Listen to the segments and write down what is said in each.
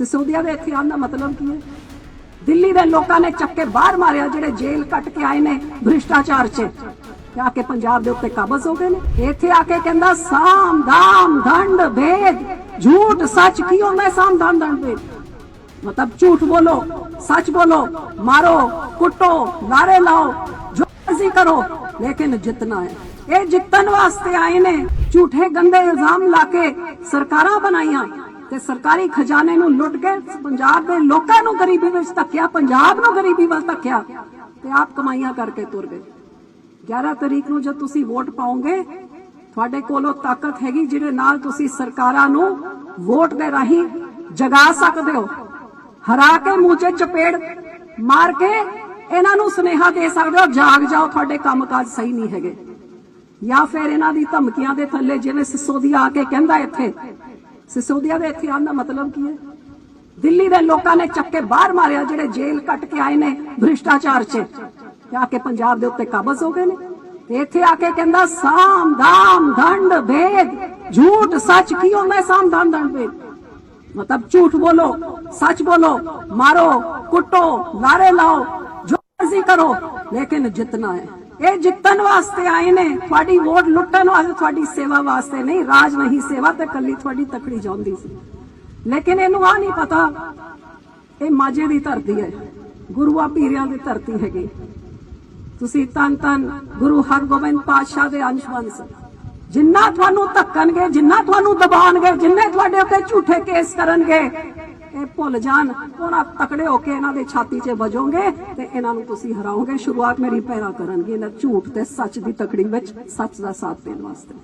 ਸਿਸੋਦੀਆ ਦੇ ਇੱਥੇ ਆਉਣ ਦਾ ਮਤਲਬ ਕੀ ਹੈ? ਦਿੱਲੀ ਦੇ ਲੋਕਾਂ ਨੇ ਚੱਕ ਕੇ ਬਾਹਰ ਮਾਰਿਆ, ਜਿਹੜੇ ਜੇਲ੍ਹ ਕੱਟ ਕੇ ਆਏ ਨੇ ਭ੍ਰਿਸ਼ਟਾਚਾਰ 'ਚ। ਆ ਕੇ ਪੰਜਾਬ ਦੇ ਉੱਤੇ ਕਾਬਜ਼ ਹੋ ਗਏ ਨੇ। ਇੱਥੇ ਆ ਕੇ ਕਹਿੰਦਾ, ਸਾਮ ਦਾਮ ਦੰਡ ਭੇਦ, ਝੂਠ ਸੱਚ ਕੀ ਹੁੰਦਾ ਸਾਮ ਦਾਮ ਦੰਡ ਭੇਦ? ਮਤਲਬ ਝੂਠ ਬੋਲੋ, ਸੱਚ ਬੋਲੋ, ਮਾਰੋ, ਕੁੱਟੋ ਨਾਰੇ ਲਾਓ, ਜੋ ਮਰਜ਼ੀ ਕਰੋ, ਲੇਕਿਨ ਜਿੱਤਣਾ ਹੈ। ਇਹ ਜਿੱਤਣ ਵਾਸਤੇ ਆਏ ਨੇ, ਝੂਠੇ ਗੰਦੇ ਇਲਜ਼ਾਮ ਲਾ ਕੇ ਸਰਕਾਰਾਂ ਬਣਾਈਆਂ। ਤੇ ਸਰਕਾਰੀ ਖਜ਼ਾਨੇ ਨੂੰ ਲੁੱਟ ਕੇ ਪੰਜਾਬ ਦੇ ਲੋਕਾਂ ਨੂੰ ਗਰੀਬੀ ਵਿੱਚ ਧੱਕਿਆ, ਪੰਜਾਬ ਨੂੰ ਗਰੀਬੀ ਵੱਲ ਧੱਕਿਆ ਤੇ ਆਪ ਕਮਾਈਆਂ ਕਰਕੇ ਤੁਰ ਗਏ। 11 ਤਰੀਕ ਨੂੰ ਜਦ ਤੁਸੀਂ ਵੋਟ ਪਾਓਗੇ, ਤੁਹਾਡੇ ਕੋਲੋਂ ਤਾਕਤ ਹੈਗੀ ਜਿਹਦੇ ਨਾਲ ਤੁਸੀਂ ਸਰਕਾਰਾਂ ਨੂੰ ਵੋਟ ਦੇ ਰਾਹੀਂ ਜਗਾ ਸਕਦੇ ਹੋ। ਹਰਾ ਕੇ ਮੂੰਹ ਚਪੇੜ ਮਾਰ ਕੇ ਇਹਨਾਂ ਨੂੰ ਸੁਨੇਹਾ ਦੇ ਸਕਦੇ ਹੋ, ਜਾਗ ਜਾਓ, ਤੁਹਾਡੇ ਕੰਮਕਾਜ ਸਹੀ ਨਹੀਂ ਹੈਗੇ। ਜਾਂ ਫਿਰ ਇਹਨਾਂ ਦੀ ਧਮਕੀਆਂ ਦੇ ਥੱਲੇ ਜਿਵੇਂ ਸਿਸੋਦੀਆ ਆ ਕੇ ਕਹਿੰਦਾ ਇੱਥੇ ਸਿਸੋਦੀਆ ਦੇ ਇੱਥੇ ਆਉਣ ਦਾ ਮਤਲਬ ਕੀ ਹੈ? ਦਿੱਲੀ ਦੇ ਲੋਕਾਂ ਨੇ ਚੱਕੇ ਬਾਹਰ ਮਾਰਿਆ, ਜਿਹੜੇ ਜੇਲ ਕੱਟ ਕੇ ਆਏ ਨੇ ਭ੍ਰਿਸ਼ਟਾਚਾਰ 'ਚ। ਆ ਕੇ ਪੰਜਾਬ ਦੇ ਉੱਤੇ ਕਾਬਜ਼ ਹੋ ਗਏ ਨੇ। ਤੇ ਇੱਥੇ ਆ ਕੇ ਕਹਿੰਦਾ, ਸਾਮ ਧਾਮ ਦੰਡ ਭੇਦ, ਝੂਠ ਸੱਚ ਕਿਉਂ ਮੈਂ ਸਾਮ ਧਾਮ ਦੰਡ ਭੇਦ? ਮਤਲਬ ਝੂਠ ਬੋਲੋ, ਸੱਚ ਬੋਲੋ, ਮਾਰੋ, ਕੁੱਟੋ, ਨਾਰੇ ਲਾਓ, ਜੋ ਮਰਜ਼ੀ ਕਰੋ, ਲੇਕਿਨ ਜਿੱਤਣਾ ਹੈ। ਇਹ ਜਿੱਤਣ ਵਾਸਤੇ ਆਏ ਨੇ। ਤੁਹਾਡੀ ਵੋਟ ਲੁੱਟਣ ਵਾਸਤੇ ਤੁਹਾਡੀ ਸੇਵਾ ਵਾਸਤੇ ਨਹੀਂ, ਰਾਜ ਨਹੀਂ ਸੇਵਾ ਤੇ ਕੱਲੀ ਤੁਹਾਡੀ ਤਕੜੀ ਚਾਹੁੰਦੀ ਸੀ। ਲੇਕਿਨ ਇਹਨੂੰ ਆ ਨਹੀਂ ਪਤਾ, ਇਹ ਮਾਝੇ ਦੀ ਧਰਤੀ ਹੈ। ਗੁਰੂਆਂ ਪੀਰਿਆਂ ਦੀ ਧਰਤੀ ਹੈਗੀ। ਤੁਸੀਂ ਤਨ ਤਨ ਗੁਰੂ ਹਰਗੋਬਿੰਦ ਪਾਤਸ਼ਾਹ ਦੇ ਅੰਸ਼ ਵੰਸ ਜਿੰਨਾ ਤੁਹਾਨੂੰ ਧੱਕਣਗੇ, ਜਿੰਨਾ ਤੁਹਾਨੂੰ ਦਬਾਣਗੇ ਜਿੰਨੇ ਤੁਹਾਡੇ ਉੱਤੇ ਝੂਠੇ ਕੇਸ ਕਰਨਗੇ ਇਹ ਭੁੱਲ ਜਾਣ। ਉਹਨਾਂ ਤਕੜੇ ਹੋ ਕੇ ਇਹਨਾਂ ਦੇ ਛਾਤੀ 'ਚ ਵਜੋਗੇ ਤੇ ਇਹਨਾਂ ਨੂੰ ਤੁਸੀਂ ਹਰਾਓਗੇ। ਸ਼ੁਰੂਆਤ ਮੇਰੀ ਪੈਰਾ ਕਰਨਗੇ ਇਹਨਾਂ ਝੂਠ ਤੇ ਸੱਚ ਦੀ ਤਕੜੀ ਵਿੱਚ ਸੱਚ ਦਾ ਸਾਥ ਦੇਣ ਵਾਸਤੇ।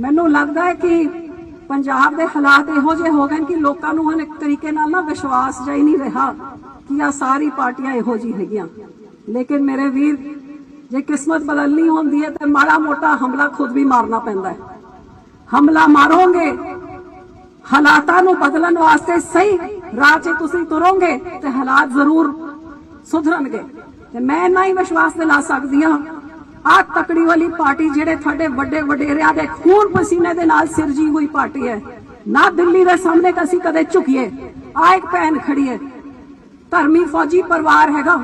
ਮੈਨੂੰ ਲੱਗਦਾ ਹੈ ਕਿ ਪੰਜਾਬ ਦੇ ਹਾਲਾਤ ਇਹੋ ਜਿਹੇ ਹੋ ਗਏ ਕਿ ਲੋਕਾਂ ਨੂੰ ਹੁਣ ਇੱਕ ਤਰੀਕੇ ਨਾਲ ਨਾ ਵਿਸ਼ਵਾਸ ਜਾਈ ਨਹੀਂ ਰਿਹਾ ਕਿ ਆ ਸਾਰੀ ਪਾਰਟੀਆਂ ਇਹੋ ਜਿਹੀ ਹੈਗੀਆਂ। ਲੇਕਿਨ ਮੇਰੇ ਵੀਰ ਜੇ ਕਿਸਮਤ ਬਦਲਣੀ ਹੁੰਦੀ ਹੈ, ਤੇ ਮਾੜਾ ਮੋਟਾ ਹਮਲਾ ਖੁਦ ਵੀ ਮਾਰਨਾ ਪੈਂਦਾ ਹੈ। ਹਮਲਾ ਮਾਰੋਗੇ, ਹਾਲਾਤਾਂ ਨੂੰ ਬਦਲਣ ਵਾਸਤੇ ਸਹੀ ਰਾਹ 'ਚ ਤੁਸੀਂ ਤੁਰੋਗੇ ਤੇ ਹਾਲਾਤ ਜ਼ਰੂਰ ਸੁਧਰਨਗੇ। ਤੇ ਮੈਂ ਇੰਨਾ ਹੀ ਵਿਸ਼ਵਾਸ ਦਿਲਾ ਸਕਦੀ ਹਾਂ, ਆਹ ਤਕੜੀ ਵਾਲੀ ਪਾਰਟੀ ਜਿਹੜੇ ਤੁਹਾਡੇ ਵੱਡੇ ਵਡੇਰਿਆਂ ਦੇ ਖੂਨ ਪਸੀਨੇ ਦੇ ਨਾਲ ਸਿਰਜੀ ਹੋਈ ਪਾਰਟੀ ਹੈ, ਨਾ ਦਿੱਲੀ ਦੇ ਸਾਹਮਣੇ ਅਸੀਂ ਕਦੇ ਝੁਕੀਏ। ਆ ਇੱਕ ਭੈਣ ਖੜੀ ਹੈ, ਧਰਮੀ ਫੌਜੀ ਪਰਿਵਾਰ ਹੈਗਾ।